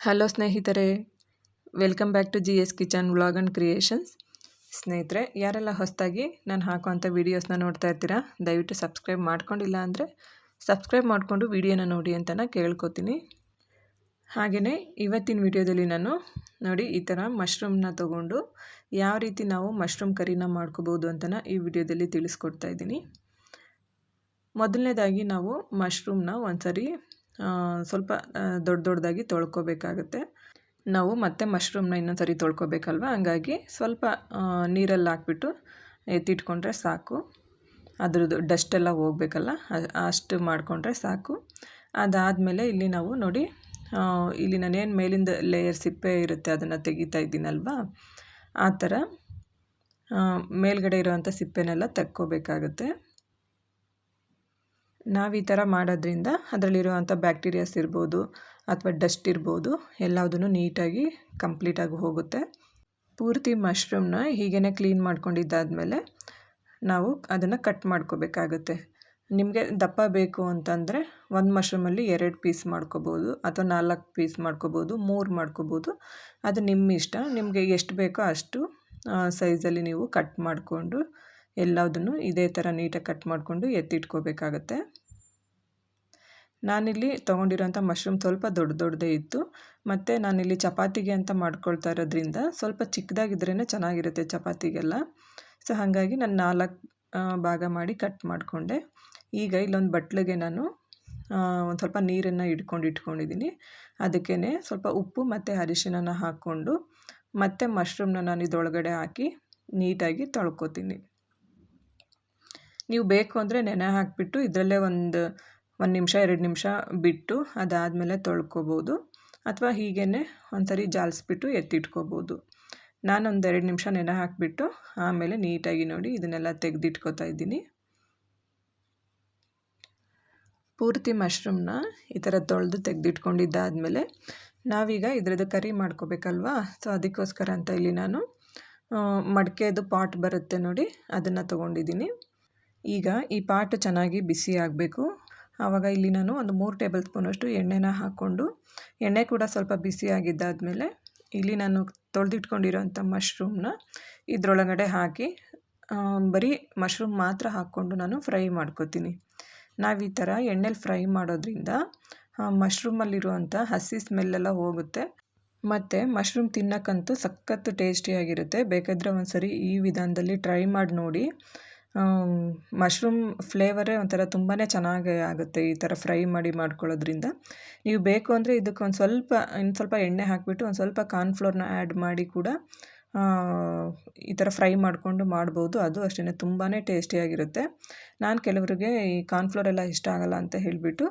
Hello ಸ್ನೇಹಿತರೆ, welcome back to G S kitchen vlog and creations. ಸ್ನೇಹಿತರೆ, ಯಾರೆಲ್ಲ ಹೊಸದಾಗಿ ನಾನು ಹಾಕುವಂಥ ವೀಡಿಯೋಸ್ನ ನೋಡ್ತಾ ಇರ್ತೀರಾ, ದಯವಿಟ್ಟು ಸಬ್ಸ್ಕ್ರೈಬ್ ಮಾಡ್ಕೊಂಡಿಲ್ಲ ಅಂದರೆ ಸಬ್ಸ್ಕ್ರೈಬ್ ಮಾಡಿಕೊಂಡು ವೀಡಿಯೋನ ನೋಡಿ ಅಂತ ಕೇಳ್ಕೊತೀನಿ. ಹಾಗೆಯೇ ಇವತ್ತಿನ ವಿಡಿಯೋದಲ್ಲಿ ನಾನು ನೋಡಿ ಈ ಥರ ಮಶ್ರೂಮ್ನ ತೊಗೊಂಡು ಯಾವ ರೀತಿ ನಾವು ಮಶ್ರೂಮ್ ಕರಿನ ಮಾಡ್ಕೋಬೋದು ಅಂತ ಈ ವಿಡಿಯೋದಲ್ಲಿ ತಿಳಿಸ್ಕೊಡ್ತಾ ಇದ್ದೀನಿ. ಮೊದಲನೇದಾಗಿ ನಾವು ಮಶ್ರೂಮ್ನ ಒಂದ್ಸರಿ ಸ್ವಲ್ಪ ದೊಡ್ಡ ದೊಡ್ಡದಾಗಿ ತೊಳ್ಕೊಬೇಕಾಗುತ್ತೆ. ನಾವು ಮತ್ತೆ ಮಶ್ರೂಮ್ನ ಇನ್ನೊಂದು ಸರಿ ತೊಳ್ಕೊಬೇಕಲ್ವ? ಹಂಗಾಗಿ ಸ್ವಲ್ಪ ನೀರಲ್ಲಿ ಹಾಕ್ಬಿಟ್ಟು ಎತ್ತಿಟ್ಕೊಂಡ್ರೆ ಸಾಕು. ಅದ್ರದ್ದು ಡಸ್ಟೆಲ್ಲ ಹೋಗ್ಬೇಕಲ್ಲ ಅಷ್ಟು ಮಾಡಿಕೊಂಡ್ರೆ ಸಾಕು. ಅದಾದಮೇಲೆ ಇಲ್ಲಿ ನಾವು ನೋಡಿ ಇಲ್ಲಿ ನಾನೇನು ಮೇಲಿಂದ ಲೇಯರ್ ಸಿಪ್ಪೆ ಇರುತ್ತೆ ಅದನ್ನು ತೆಗಿತಾ ಇದ್ದೀನಲ್ವ? ಆ ಥರ ಮೇಲ್ಗಡೆ ಇರೋವಂಥ ಸಿಪ್ಪೆನೆಲ್ಲ ತಕ್ಕೋಬೇಕಾಗುತ್ತೆ. ನಾವು ಈ ಥರ ಮಾಡೋದ್ರಿಂದ ಅದರಲ್ಲಿರುವಂಥ ಬ್ಯಾಕ್ಟೀರಿಯಾಸ್ ಇರ್ಬೋದು ಅಥವಾ ಡಸ್ಟ್ ಇರ್ಬೋದು ಎಲ್ಲದೂ ನೀಟಾಗಿ ಕಂಪ್ಲೀಟಾಗಿ ಹೋಗುತ್ತೆ. ಪೂರ್ತಿ ಮಶ್ರೂಮ್ನ ಹೀಗೇ ಕ್ಲೀನ್ ಮಾಡ್ಕೊಂಡಿದ್ದಾದಮೇಲೆ ನಾವು ಅದನ್ನು ಕಟ್ ಮಾಡ್ಕೋಬೇಕಾಗುತ್ತೆ. ನಿಮಗೆ ದಪ್ಪ ಬೇಕು ಅಂತಂದರೆ ಒಂದು ಮಶ್ರೂಮಲ್ಲಿ ಎರಡು ಪೀಸ್ ಮಾಡ್ಕೋಬೋದು ಅಥವಾ ನಾಲ್ಕು ಪೀಸ್ ಮಾಡ್ಕೋಬೋದು, ಮೂರು ಮಾಡ್ಕೋಬೋದು. ಅದು ನಿಮ್ಮ ಇಷ್ಟ. ನಿಮಗೆ ಎಷ್ಟು ಬೇಕೋ ಅಷ್ಟು ಸೈಜಲ್ಲಿ ನೀವು ಕಟ್ ಮಾಡಿಕೊಂಡು ಎಲ್ಲದನ್ನು ಇದೇ ಥರ ನೀಟಾಗಿ ಕಟ್ ಮಾಡಿಕೊಂಡು ಎತ್ತಿಟ್ಕೋಬೇಕಾಗತ್ತೆ. ನಾನಿಲ್ಲಿ ತೊಗೊಂಡಿರೋಂಥ ಮಶ್ರೂಮ್ ಸ್ವಲ್ಪ ದೊಡ್ಡ ದೊಡ್ಡದೇ ಇತ್ತು. ಮತ್ತು ನಾನಿಲ್ಲಿ ಚಪಾತಿಗೆ ಅಂತ ಮಾಡ್ಕೊಳ್ತಾ ಇರೋದ್ರಿಂದ ಸ್ವಲ್ಪ ಚಿಕ್ಕದಾಗಿದ್ರೇ ಚೆನ್ನಾಗಿರುತ್ತೆ ಚಪಾತಿಗೆಲ್ಲ. ಸೊ, ಹಾಗಾಗಿ ನಾನು ನಾಲ್ಕು ಭಾಗ ಮಾಡಿ ಕಟ್ ಮಾಡಿಕೊಂಡೆ. ಈಗ ಇಲ್ಲೊಂದು ಬಟ್ಲಿಗೆ ನಾನು ಒಂದು ಸ್ವಲ್ಪ ನೀರನ್ನು ಇಟ್ಕೊಂಡು ಇಟ್ಕೊಂಡಿದ್ದೀನಿ. ಅದಕ್ಕೇ ಸ್ವಲ್ಪ ಉಪ್ಪು ಮತ್ತು ಅರಿಶಿನ ಹಾಕ್ಕೊಂಡು ಮತ್ತು ಮಶ್ರೂಮ್ನ ನಾನು ಇದೊಳಗಡೆ ಹಾಕಿ ನೀಟಾಗಿ ತೊಳ್ಕೊತೀನಿ. ನೀವು ಬೇಕು ಅಂದರೆ ನೆನೆ ಹಾಕಿಬಿಟ್ಟು ಇದರಲ್ಲೇ ಒಂದು ಒಂದು ನಿಮಿಷ, ಎರಡು ನಿಮಿಷ ಬಿಟ್ಟು ಅದಾದಮೇಲೆ ತೊಳ್ಕೊಬೋದು. ಅಥವಾ ಹೀಗೇ ಒಂದ್ಸರಿ ಜಾಲಿಸ್ಬಿಟ್ಟು ಎತ್ತಿಟ್ಕೋಬೋದು. ನಾನೊಂದು ಎರಡು ನಿಮಿಷ ನೆನೆ ಹಾಕಿಬಿಟ್ಟು ಆಮೇಲೆ ನೀಟಾಗಿ ನೋಡಿ ಇದನ್ನೆಲ್ಲ ತೆಗೆದಿಟ್ಕೋತಾ ಇದ್ದೀನಿ. ಪೂರ್ತಿ ಮಶ್ರೂಮ್ನ ಈ ಥರ ತೊಳೆದು ತೆಗೆದಿಟ್ಕೊಂಡಿದ್ದಾದಮೇಲೆ ನಾವೀಗ ಇದರದ್ದು ಕರಿ ಮಾಡ್ಕೋಬೇಕಲ್ವಾ? ಸೊ, ಅದಕ್ಕೋಸ್ಕರ ಅಂತ ಇಲ್ಲಿ ನಾನು ಮಡಿಕೆದು ಪಾಟ್ ಬರುತ್ತೆ ನೋಡಿ, ಅದನ್ನು ತೊಗೊಂಡಿದ್ದೀನಿ. ಈಗ ಈ ಪಾಟ್ ಚೆನ್ನಾಗಿ ಬಿಸಿ ಆಗಬೇಕು. ಆವಾಗ ಇಲ್ಲಿ ನಾನು ಒಂದು ಮೂರು ಟೇಬಲ್ ಸ್ಪೂನಷ್ಟು ಎಣ್ಣೆನ ಹಾಕ್ಕೊಂಡು, ಎಣ್ಣೆ ಕೂಡ ಸ್ವಲ್ಪ ಬಿಸಿಯಾಗಿದ್ದಾದಮೇಲೆ ಇಲ್ಲಿ ನಾನು ತೊಳೆದಿಟ್ಕೊಂಡಿರೋಂಥ ಮಶ್ರೂಮ್ನ ಇದರೊಳಗಡೆ ಹಾಕಿ ಬರೀ ಮಶ್ರೂಮ್ ಮಾತ್ರ ಹಾಕ್ಕೊಂಡು ನಾನು ಫ್ರೈ ಮಾಡ್ಕೋತೀನಿ. ನಾವು ಈ ಥರ ಎಣ್ಣೆಲಿ ಫ್ರೈ ಮಾಡೋದ್ರಿಂದ ಮಶ್ರೂಮಲ್ಲಿರುವಂಥ ಹಸಿ ಸ್ಮೆಲ್ಲೆಲ್ಲ ಹೋಗುತ್ತೆ. ಮತ್ತು ಮಶ್ರೂಮ್ ತಿನ್ನಕ್ಕಂತೂ ಸಖತ್ತು ಟೇಸ್ಟಿಯಾಗಿರುತ್ತೆ ಬೇಕಾದರೆ ಒಂದು ಸರಿ ಈ ವಿಧಾನದಲ್ಲಿ ಟ್ರೈ ಮಾಡಿ ನೋಡಿ. ಮಶ್ರೂಮ್ ಫ್ಲೇವರೇ ಒಂಥರ ತುಂಬಾ ಚೆನ್ನಾಗಿ ಆಗುತ್ತೆ ಈ ಥರ ಫ್ರೈ ಮಾಡಿ ಮಾಡ್ಕೊಳ್ಳೋದ್ರಿಂದ. ನೀವು ಬೇಕು ಅಂದರೆ ಇದಕ್ಕೆ ಒಂದು ಸ್ವಲ್ಪ, ಇನ್ನು ಸ್ವಲ್ಪ ಎಣ್ಣೆ ಹಾಕಿಬಿಟ್ಟು ಒಂದು ಸ್ವಲ್ಪ ಕಾರ್ನ್ಫ್ಲೋರ್ನ ಆ್ಯಡ್ ಮಾಡಿ ಕೂಡ ಈ ಥರ ಫ್ರೈ ಮಾಡಿಕೊಂಡು ಮಾಡ್ಬೋದು. ಅದು ಅಷ್ಟೇ ತುಂಬಾ ಟೇಸ್ಟಿಯಾಗಿರುತ್ತೆ. ನಾನು ಕೆಲವರಿಗೆ ಈ ಕಾರ್ನ್ಫ್ಲೋರ್ ಎಲ್ಲ ಇಷ್ಟ ಆಗಲ್ಲ ಅಂತ ಹೇಳಿಬಿಟ್ಟು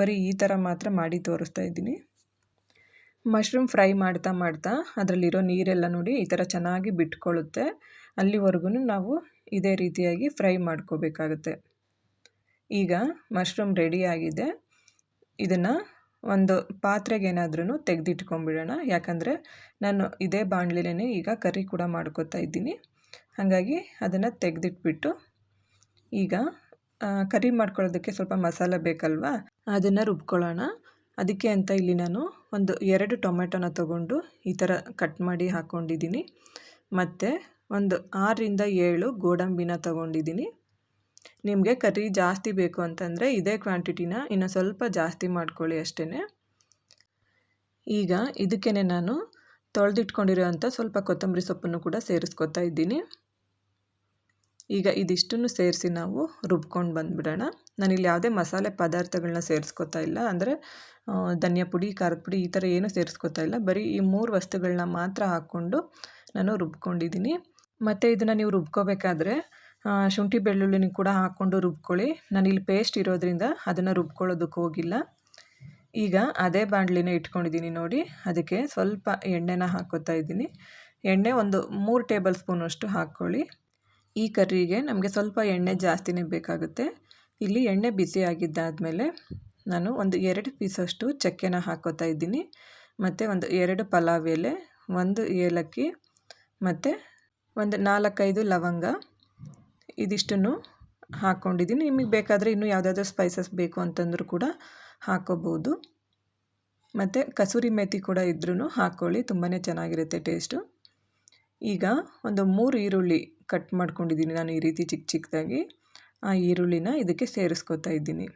ಬರೀ ಈ ಥರ ಮಾತ್ರ ಮಾಡಿ ತೋರಿಸ್ತಾ ಇದ್ದೀನಿ. ಮಶ್ರೂಮ್ ಫ್ರೈ ಮಾಡ್ತಾ ಮಾಡ್ತಾ ಅದರಲ್ಲಿರೋ ನೀರೆಲ್ಲ ನೋಡಿ ಈ ಥರ ಚೆನ್ನಾಗಿ ಬಿಟ್ಕೊಳ್ಳುತ್ತೆ. ಅಲ್ಲಿವರೆಗೂ ನಾವು ಇದೇ ರೀತಿಯಾಗಿ ಫ್ರೈ ಮಾಡ್ಕೋಬೇಕಾಗುತ್ತೆ. ಈಗ ಮಶ್ರೂಮ್ ರೆಡಿಯಾಗಿದೆ ಇದನ್ನು ಒಂದು ಪಾತ್ರೆಗೆ ಏನಾದ್ರೂ ತೆಗೆದಿಟ್ಕೊಂಬಿಡೋಣ ಯಾಕಂದರೆ ನಾನು ಇದೇ ಬಾಣಲೆನೇ ಈಗ ಕರಿ ಕೂಡ ಮಾಡ್ಕೋತಾ ಇದ್ದೀನಿ. ಹಾಗಾಗಿ ಅದನ್ನು ತೆಗೆದಿಟ್ಬಿಟ್ಟು ಈಗ ಕರಿ ಮಾಡ್ಕೊಳ್ಳೋದಕ್ಕೆ ಸ್ವಲ್ಪ ಮಸಾಲೆ ಬೇಕಲ್ವಾ? ಅದನ್ನು ರುಬ್ಕೊಳ್ಳೋಣ. ಅದಕ್ಕೆ ಅಂತ ಇಲ್ಲಿ ನಾನು ಒಂದು ಎರಡು ಟೊಮೆಟೊನ ತೊಗೊಂಡು ಈ ಥರ ಕಟ್ ಮಾಡಿ ಹಾಕ್ಕೊಂಡಿದ್ದೀನಿ ಮತ್ತು ಒಂದು ಆರರಿಂದ ಏಳು ಗೋಡಂಬಿನ ತಗೊಂಡಿದ್ದೀನಿ. ನಿಮಗೆ ಕರಿ ಜಾಸ್ತಿ ಬೇಕು ಅಂತಂದರೆ ಇದೇ ಕ್ವಾಂಟಿಟಿನ ಇನ್ನು ಸ್ವಲ್ಪ ಜಾಸ್ತಿ ಮಾಡ್ಕೊಳ್ಳಿ ಅಷ್ಟೇ ಈಗ ಇದಕ್ಕೇ ನಾನು ತೊಳೆದಿಟ್ಕೊಂಡಿರೋಂಥ ಸ್ವಲ್ಪ ಕೊತ್ತಂಬರಿ ಸೊಪ್ಪನ್ನು ಕೂಡ ಸೇರಿಸ್ಕೊತಾ ಇದ್ದೀನಿ. ಈಗ ಇದಿಷ್ಟನ್ನು ಸೇರಿಸಿ ನಾವು ರುಬ್ಕೊಂಡು ಬಂದುಬಿಡೋಣ. ನಾನಿಲ್ಲಿ ಯಾವುದೇ ಮಸಾಲೆ ಪದಾರ್ಥಗಳನ್ನ ಸೇರಿಸ್ಕೊತಾ ಇಲ್ಲ. ಅಂದರೆ ಧನಿಯಾ ಪುಡಿ, ಖಾರದ ಪುಡಿ ಈ ಥರ ಏನೂ ಸೇರಿಸ್ಕೊತಾ ಇಲ್ಲ. ಬರೀ ಈ ಮೂರು ವಸ್ತುಗಳನ್ನ ಮಾತ್ರ ಹಾಕ್ಕೊಂಡು ನಾನು ರುಬ್ಕೊಂಡಿದ್ದೀನಿ. ಮತ್ತು ಇದನ್ನು ನೀವು ರುಬ್ಕೋಬೇಕಾದ್ರೆ ಶುಂಠಿ ಬೆಳ್ಳುಳ್ಳಿನ ಕೂಡ ಹಾಕ್ಕೊಂಡು ರುಬ್ಕೊಳ್ಳಿ. ಇಲ್ಲಿ ಪೇಸ್ಟ್ ಇರೋದ್ರಿಂದ ಅದನ್ನು ರುಬ್ಕೊಳ್ಳೋದಕ್ಕೆ ಹೋಗಿಲ್ಲ. ಈಗ ಅದೇ ಬಾಣಲಿನ ಇಟ್ಕೊಂಡಿದ್ದೀನಿ ನೋಡಿ. ಅದಕ್ಕೆ ಸ್ವಲ್ಪ ಎಣ್ಣೆನ ಹಾಕೋತಾ ಇದ್ದೀನಿ. ಎಣ್ಣೆ ಒಂದು ಮೂರು ಟೇಬಲ್ ಸ್ಪೂನಷ್ಟು ಹಾಕ್ಕೊಳ್ಳಿ. ಈ ಕರ್ರಿಗೆ ನಮಗೆ ಸ್ವಲ್ಪ ಎಣ್ಣೆ ಜಾಸ್ತಿನೇ ಬೇಕಾಗುತ್ತೆ. ಇಲ್ಲಿ ಎಣ್ಣೆ ಬಿಸಿ ಆಗಿದ್ದಾದಮೇಲೆ ನಾನು ಒಂದು ಎರಡು ಪೀಸಷ್ಟು ಚಕ್ಕೆನ ಹಾಕೋತಾ ಇದ್ದೀನಿ. ಮತ್ತು ಒಂದು ಎರಡು ಪಲಾವ್ ಎಲೆ, ಒಂದು ಏಲಕ್ಕಿ, ಮತ್ತು ಒಂದು ನಾಲ್ಕೈದು ಲವಂಗ ಇದಿಷ್ಟನ್ನು ಹಾಕ್ಕೊಂಡಿದ್ದೀನಿ ನಿಮಗೆ ಬೇಕಾದರೆ ಇನ್ನೂ ಯಾವುದಾದ್ರು ಸ್ಪೈಸಸ್ ಬೇಕು ಅಂತಂದರೂ ಕೂಡ ಹಾಕೋಬೋದು. ಮತ್ತು ಕಸೂರಿ ಮೇಥಿ ಕೂಡ ಇದ್ರೂ ಹಾಕ್ಕೊಳ್ಳಿ ತುಂಬಾ ಚೆನ್ನಾಗಿರುತ್ತೆ ಟೇಸ್ಟು ಈಗ ಒಂದು ಮೂರು ಈರುಳ್ಳಿ ಕಟ್ ಮಾಡ್ಕೊಂಡಿದ್ದೀನಿ ನಾನು ಈ ರೀತಿ ಚಿಕ್ಕ ಚಿಕ್ಕದಾಗಿ ಆ ಈರುಳ್ಳಿನ ಇದಕ್ಕೆ ಸೇರಿಸ್ಕೊತಾ ಇದ್ದೀನಿ.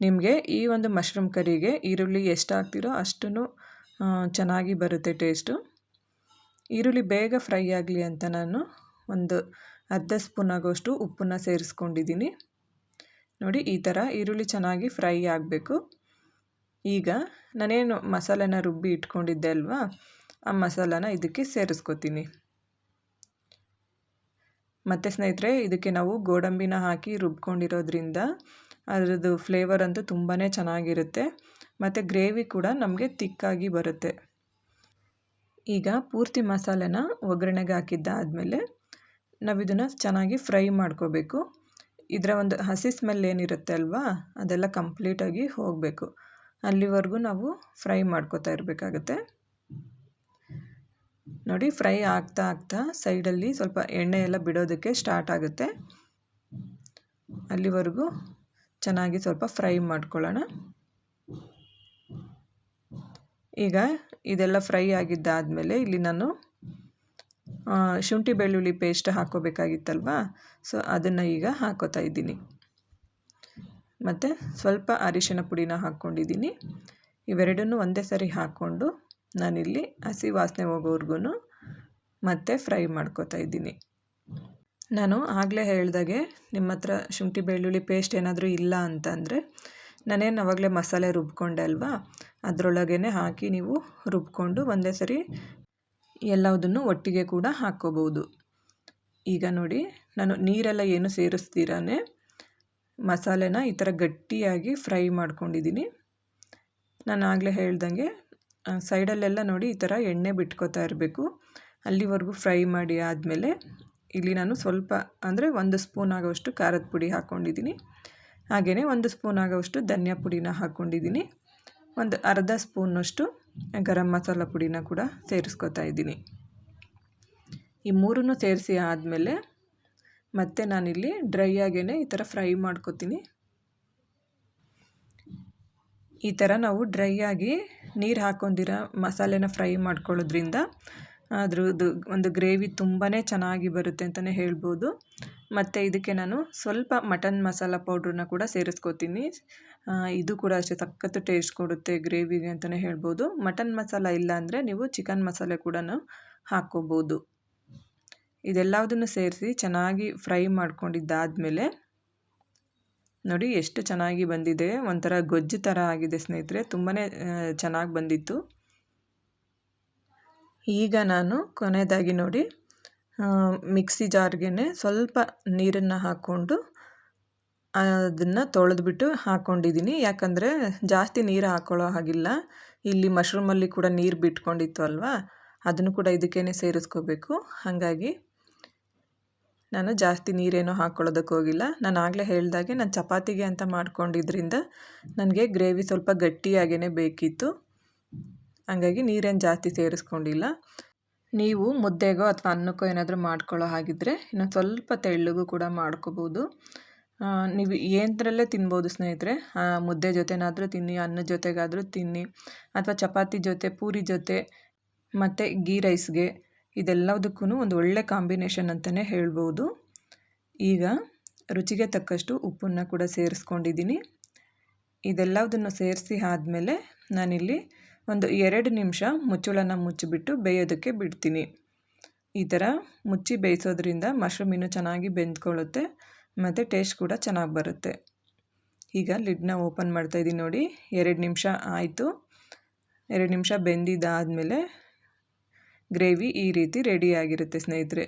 ನಿಮಗೆ ಈ ಒಂದು ಮಶ್ರೂಮ್ ಕರಿಗೆ ಈರುಳ್ಳಿ ಎಷ್ಟು ಹಾಕ್ತಿರೋ ಅಷ್ಟು ಚೆನ್ನಾಗಿ ಬರುತ್ತೆ ಟೇಸ್ಟು ಈರುಳ್ಳಿ ಬೇಗ ಫ್ರೈ ಆಗಲಿ ಅಂತ ನಾನು ಒಂದು ಅರ್ಧ ಸ್ಪೂನ್ ಆಗೋಷ್ಟು ಉಪ್ಪನ್ನು ಸೇರಿಸ್ಕೊಂಡಿದ್ದೀನಿ. ನೋಡಿ, ಈ ಥರ ಈರುಳ್ಳಿ ಚೆನ್ನಾಗಿ ಫ್ರೈ ಆಗಬೇಕು. ಈಗ ನಾನೇನು ಮಸಾಲೆನ ರುಬ್ಬಿ ಇಟ್ಕೊಂಡಿದ್ದೆ ಅಲ್ವಾ? ಆ ಮಸಾಲಾನ ಇದಕ್ಕೆ ಸೇರಿಸ್ಕೊತೀನಿ. ಮತ್ತು ಸ್ನೇಹಿತರೆ, ಇದಕ್ಕೆ ನಾವು ಗೋಡಂಬಿನ ಹಾಕಿ ರುಬ್ಕೊಂಡಿರೋದ್ರಿಂದ ಅದರದ್ದು ಫ್ಲೇವರ್ ಅಂತೂ ತುಂಬಾ ಚೆನ್ನಾಗಿರುತ್ತೆ. ಮತ್ತು ಗ್ರೇವಿ ಕೂಡ ನಮಗೆ ತಿಕ್ಕಾಗಿ ಬರುತ್ತೆ. ಈಗ ಪೂರ್ತಿ ಮಸಾಲೆನ ಒಗ್ಗರಣೆಗೆ ಹಾಕಿದ್ದಾದಮೇಲೆ ನಾವು ಇದನ್ನು ಚೆನ್ನಾಗಿ ಫ್ರೈ ಮಾಡ್ಕೋಬೇಕು. ಇದರ ಒಂದು ಹಸಿ ಸ್ಮೆಲ್ ಏನಿರುತ್ತೆ ಅಲ್ವಾ, ಅದೆಲ್ಲ ಕಂಪ್ಲೀಟಾಗಿ ಹೋಗಬೇಕು. ಅಲ್ಲಿವರೆಗೂ ನಾವು ಫ್ರೈ ಮಾಡ್ಕೋತಾ ಇರಬೇಕಾಗತ್ತೆ. ನೋಡಿ, ಫ್ರೈ ಆಗ್ತಾ ಆಗ್ತಾ ಸೈಡಲ್ಲಿ ಸ್ವಲ್ಪ ಎಣ್ಣೆ ಎಲ್ಲ ಬಿಡೋದಕ್ಕೆ ಸ್ಟಾರ್ಟ್ ಆಗುತ್ತೆ. ಅಲ್ಲಿವರೆಗೂ ಚೆನ್ನಾಗಿ ಸ್ವಲ್ಪ ಫ್ರೈ ಮಾಡ್ಕೊಳ್ಳೋಣ. ಈಗ ಇದೆಲ್ಲ ಫ್ರೈ ಆಗಿದ್ದಾದಮೇಲೆ ಇಲ್ಲಿ ನಾನು ಶುಂಠಿ ಬೆಳ್ಳುಳ್ಳಿ ಪೇಸ್ಟ್ ಹಾಕೋಬೇಕಾಗಿತ್ತಲ್ವಾ ಸೊ ಅದನ್ನು ಈಗ ಹಾಕೋತಾ ಇದ್ದೀನಿ. ಮತ್ತು ಸ್ವಲ್ಪ ಅರಿಶಿನ ಪುಡಿನ ಹಾಕ್ಕೊಂಡಿದ್ದೀನಿ. ಇವೆರಡನ್ನೂ ಒಂದೇ ಸರಿ ಹಾಕ್ಕೊಂಡು ನಾನಿಲ್ಲಿ ಹಸಿ ವಾಸನೆ ಹೋಗೋವರೆಗೂ ಮತ್ತೆ ಫ್ರೈ ಮಾಡ್ಕೋತಾ ಇದ್ದೀನಿ. ನಾನು ಆಗಲೇ ಹೇಳ್ದಾಗೆ ನಿಮ್ಮ ಹತ್ರ ಶುಂಠಿ ಬೆಳ್ಳುಳ್ಳಿ ಪೇಸ್ಟ್ ಏನಾದರೂ ಇಲ್ಲ ಅಂತಂದರೆ ನಾನೇನು ಅವಾಗಲೇ ಮಸಾಲೆ ರುಬ್ಕೊಂಡೆ ಅಲ್ವಾ? ಅದರೊಳಗೇ ಹಾಕಿ ನೀವು ರುಬ್ಕೊಂಡು ಒಂದೇ ಸರಿ ಎಲ್ಲದನ್ನು ಒಟ್ಟಿಗೆ ಕೂಡ ಹಾಕ್ಕೋಬೋದು ಈಗ ನೋಡಿ, ನಾನು ನೀರೆಲ್ಲ ಏನು ಸೇರಿಸ್ತೀರಾನೆ, ಮಸಾಲೆನ ಈ ಥರ ಗಟ್ಟಿಯಾಗಿ ಫ್ರೈ ಮಾಡ್ಕೊಂಡಿದ್ದೀನಿ. ನಾನು ಆಗಲೇ ಹೇಳ್ದಂಗೆ ಸೈಡಲ್ಲೆಲ್ಲ ನೋಡಿ ಈ ಥರ ಎಣ್ಣೆ ಬಿಟ್ಕೋತಾ ಇರಬೇಕು. ಅಲ್ಲಿವರೆಗೂ ಫ್ರೈ ಮಾಡಿ ಆದಮೇಲೆ, ಇಲ್ಲಿ ನಾನು ಸ್ವಲ್ಪ, ಅಂದರೆ ಒಂದು ಸ್ಪೂನ್ ಆಗೋಷ್ಟು ಖಾರದ ಪುಡಿ ಹಾಕ್ಕೊಂಡಿದ್ದೀನಿ. ಹಾಗೆಯೇ ಒಂದು ಸ್ಪೂನ್ ಆಗೋವಷ್ಟು ಧನಿಯಾ ಪುಡಿನ ಹಾಕ್ಕೊಂಡಿದ್ದೀನಿ. ಒಂದು ಅರ್ಧ ಸ್ಪೂನಷ್ಟು ಗರಂ ಮಸಾಲ ಪುಡಿನ ಕೂಡ ಸೇರಿಸ್ಕೊತಾ ಇದ್ದೀನಿ. ಈ ಮೂರನ್ನು ಸೇರಿಸಿ ಆದಮೇಲೆ ಮತ್ತೆ ನಾನಿಲ್ಲಿ ಡ್ರೈ ಆಗೇ ಈ ಥರ ಫ್ರೈ ಮಾಡ್ಕೊತೀನಿ. ಈ ಥರ ನಾವು ಡ್ರೈ ಆಗಿ ನೀರು ಹಾಕೊಂಡಿರೋ ಮಸಾಲೆನ ಫ್ರೈ ಮಾಡ್ಕೊಳ್ಳೋದ್ರಿಂದ ಅದ್ರದ್ದು ಒಂದು ಗ್ರೇವಿ ತುಂಬಾ ಚೆನ್ನಾಗಿ ಬರುತ್ತೆ ಅಂತಲೇ ಹೇಳ್ಬೋದು. ಮತ್ತು ಇದಕ್ಕೆ ನಾನು ಸ್ವಲ್ಪ ಮಟನ್ ಮಸಾಲ ಪೌಡ್ರನ್ನ ಕೂಡ ಸೇರಿಸ್ಕೋತೀನಿ. ಇದು ಕೂಡ ಅಷ್ಟೇ ಸಖತ್ತು ಟೇಸ್ಟ್ ಕೊಡುತ್ತೆ ಗ್ರೇವಿಗೆ ಅಂತಲೇ ಹೇಳ್ಬೋದು. ಮಟನ್ ಮಸಾಲ ಇಲ್ಲ ಅಂದರೆ ನೀವು ಚಿಕನ್ ಮಸಾಲೆ ಕೂಡ ಹಾಕ್ಕೋಬೋದು. ಇದೆಲ್ಲದನ್ನು ಸೇರಿಸಿ ಚೆನ್ನಾಗಿ ಫ್ರೈ ಮಾಡ್ಕೊಂಡಿದ್ದಾದಮೇಲೆ ನೋಡಿ ಎಷ್ಟು ಚೆನ್ನಾಗಿ ಬಂದಿದೆ. ಒಂಥರ ಗೊಜ್ಜು ಥರ ಆಗಿದೆ ಸ್ನೇಹಿತರೆ. ತುಂಬಾ ಚೆನ್ನಾಗಿ ಬಂದಿತ್ತು. ಈಗ ನಾನು ಕೊನೆಯದಾಗಿ ನೋಡಿ ಮಿಕ್ಸಿ ಜಾರ್ಗೆ ಸ್ವಲ್ಪ ನೀರನ್ನು ಹಾಕ್ಕೊಂಡು ಅದನ್ನು ತೊಳೆದ್ಬಿಟ್ಟು ಹಾಕ್ಕೊಂಡಿದ್ದೀನಿ ಯಾಕಂದರೆ ಜಾಸ್ತಿ ನೀರು ಹಾಕ್ಕೊಳ್ಳೋ ಹಾಗಿಲ್ಲ. ಇಲ್ಲಿ ಮಶ್ರೂಮಲ್ಲಿ ಕೂಡ ನೀರು ಬಿಟ್ಕೊಂಡಿತ್ತು ಅಲ್ವಾ? ಅದನ್ನು ಕೂಡ ಇದಕ್ಕೇ ಸೇರಿಸ್ಕೋಬೇಕು. ಹಾಗಾಗಿ ನಾನು ಜಾಸ್ತಿ ನೀರೇನೋ ಹಾಕ್ಕೊಳ್ಳೋದಕ್ಕೆ ಹೋಗಿಲ್ಲ. ನಾನು ಆಗಲೇ ಹೇಳಿದಾಗೆ ನಾನು ಚಪಾತಿಗೆ ಅಂತ ಮಾಡ್ಕೊಂಡಿದ್ರಿಂದ ನನಗೆ ಗ್ರೇವಿ ಸ್ವಲ್ಪ ಗಟ್ಟಿಯಾಗೇ ಬೇಕಿತ್ತು. ಹಾಗಾಗಿ ನೀರೇನು ಜಾಸ್ತಿ ಸೇರಿಸ್ಕೊಂಡಿಲ್ಲ. ನೀವು ಮುದ್ದೆಗೋ ಅಥವಾ ಅನ್ನಕ್ಕೋ ಏನಾದರೂ ಮಾಡ್ಕೊಳ್ಳೋ ಹಾಗಿದ್ದರೆ ಇನ್ನು ಸ್ವಲ್ಪ ತೆಳ್ಳಗೂ ಕೂಡ ಮಾಡ್ಕೋಬೋದು. ನೀವು ಏನರಲ್ಲೇ ತಿನ್ಬೋದು ಸ್ನೇಹಿತರೆ. ಮುದ್ದೆ ಜೊತೆನಾದರೂ ತಿನ್ನಿ ಅನ್ನದ ಜೊತೆಗಾದರೂ ತಿನ್ನಿ, ಅಥವಾ ಚಪಾತಿ ಜೊತೆ, ಪೂರಿ ಜೊತೆ, ಮತ್ತು ಗೀ ರೈಸ್ಗೆ ಇದೆಲ್ಲದಕ್ಕೂ ಒಂದು ಒಳ್ಳೆ ಕಾಂಬಿನೇಷನ್ ಅಂತಲೇ ಹೇಳ್ಬೋದು. ಈಗ ರುಚಿಗೆ ತಕ್ಕಷ್ಟು ಉಪ್ಪನ್ನು ಕೂಡ ಸೇರಿಸ್ಕೊಂಡಿದ್ದೀನಿ. ಇದೆಲ್ಲದನ್ನು ಸೇರಿಸಿ ಆದಮೇಲೆ ನಾನಿಲ್ಲಿ ಒಂದು ಎರಡು ನಿಮಿಷ ಮುಚ್ಚಳನ ಮುಚ್ಚಿಬಿಟ್ಟು ಬೇಯೋದಕ್ಕೆ ಬಿಡ್ತೀನಿ. ಈ ಥರ ಮುಚ್ಚಿ ಬೇಯಿಸೋದ್ರಿಂದ ಮಶ್ರೂಮ್ ಇನ್ನೂ ಚೆನ್ನಾಗಿ ಬೆಂದ್ಕೊಳ್ಳುತ್ತೆ, ಮತ್ತು ಟೇಸ್ಟ್ ಕೂಡ ಚೆನ್ನಾಗಿ ಬರುತ್ತೆ. ಈಗ ಲಿಡ್ನ ಓಪನ್ ಮಾಡ್ತಾಯಿದ್ದೀನಿ ನೋಡಿ, ಎರಡು ನಿಮಿಷ ಆಯಿತು. ಎರಡು ನಿಮಿಷ ಬೆಂದಿದ್ದಾದಮೇಲೆ ಗ್ರೇವಿ ಈ ರೀತಿ ರೆಡಿಯಾಗಿರುತ್ತೆ ಸ್ನೇಹಿತರೆ.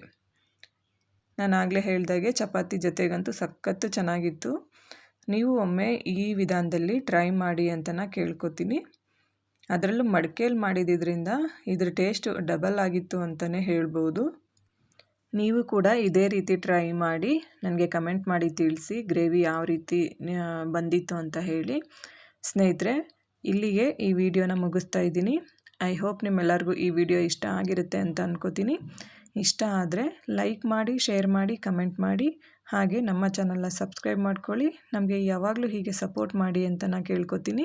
ನಾನು ಆಗಲೇ ಹೇಳ್ದಾಗೆ ಚಪಾತಿ ಜೊತೆಗಂತೂ ಸಖತ್ತು ಚೆನ್ನಾಗಿತ್ತು. ನೀವು ಒಮ್ಮೆ ಈ ವಿಧಾನದಲ್ಲಿ ಟ್ರೈ ಮಾಡಿ ಅಂತ ಕೇಳ್ಕೊತೀನಿ. ಅದರಲ್ಲೂ ಮಡಿಕೇಲಿ ಮಾಡಿದ್ದರಿಂದ ಇದ್ರ ಟೇಸ್ಟ್ ಡಬಲ್ ಆಗಿತ್ತು ಅಂತಲೇ ಹೇಳ್ಬೋದು. ನೀವು ಕೂಡ ಇದೇ ರೀತಿ ಟ್ರೈ ಮಾಡಿ, ನನಗೆ ಕಮೆಂಟ್ ಮಾಡಿ ತಿಳಿಸಿ ಗ್ರೇವಿ ಯಾವ ರೀತಿ ಬಂದಿತ್ತು ಅಂತ ಹೇಳಿ. ಸ್ನೇಹಿತರೆ, ಇಲ್ಲಿಗೆ ಈ ವಿಡಿಯೋನ ಮುಗಿಸ್ತಾ ಇದ್ದೀನಿ. ಐ ಹೋಪ್ ನಿಮ್ಮೆಲ್ಲರಿಗೂ ಈ ವಿಡಿಯೋ ಇಷ್ಟ ಆಗಿರುತ್ತೆ ಅಂತ ಅಂದ್ಕೋತೀನಿ ಇಷ್ಟ ಆದರೆ ಲೈಕ್ ಮಾಡಿ, ಶೇರ್ ಮಾಡಿ, ಕಮೆಂಟ್ ಮಾಡಿ. ಹಾಗೆ ನಮ್ಮ ಚಾನಲ್ನ ಸಬ್ಸ್ಕ್ರೈಬ್ ಮಾಡ್ಕೊಳ್ಳಿ. ನಮಗೆ ಯಾವಾಗಲೂ ಹೀಗೆ ಸಪೋರ್ಟ್ ಮಾಡಿ ಅಂತ ನಾನು ಕೇಳ್ಕೊತೀನಿ.